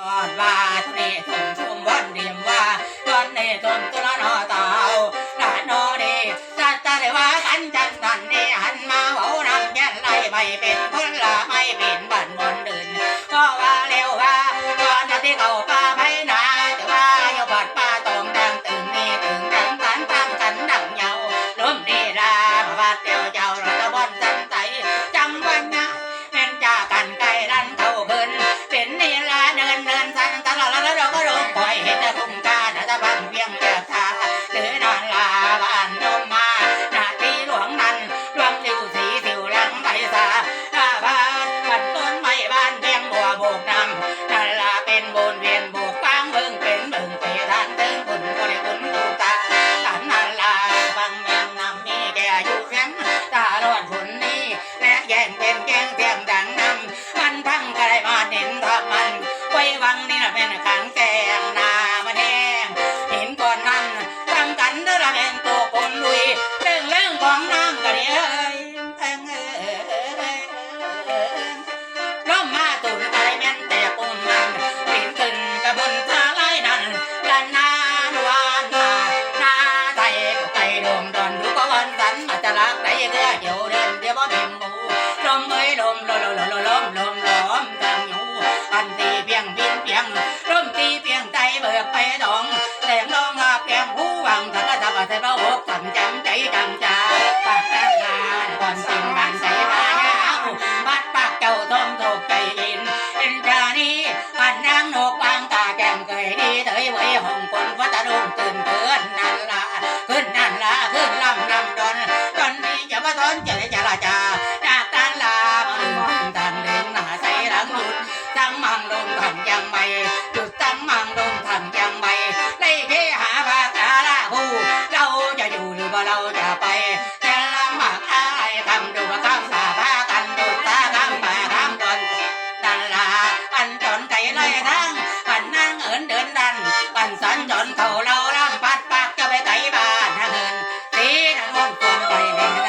ก่อนว่าทุเรศมชมวันเดียมว่าตอนนี้ตนตุลนอเตาหลานนอเดจัดตะเลยว่ากันจันทันนี่หันมาเว้านำแย่นไล่ไม่เป็นคนละไม่เป็นบันบนเดินก็ว่าเร็วว่าก่อนที่เขาป่าไปนาแต่ว่าอยู่บอดป่าตรงดังตึงนี่ตึงดังกันตามกันดังเหยาล้มนี่ลาบาดเดียว แกงเตียงดังนำมันทั้งกระไรมา ลงทำยังไม่จุดตั้งมังลงทำยังไม่ในเคหาพาตาลาหูเราจะอยู่หรือว่าเราจะไปแต่ละหมากอะไทำดูมาข้สาพานดูตาข้าป่าข้นนั่นละอันจนไก่ไล่ทั้งอันนั่งเอินเดินดันอันสันจนเขาเราล่ำพัดปากก็ไปไก่บ้านเงินตีนั่นวนกลมไปแม่น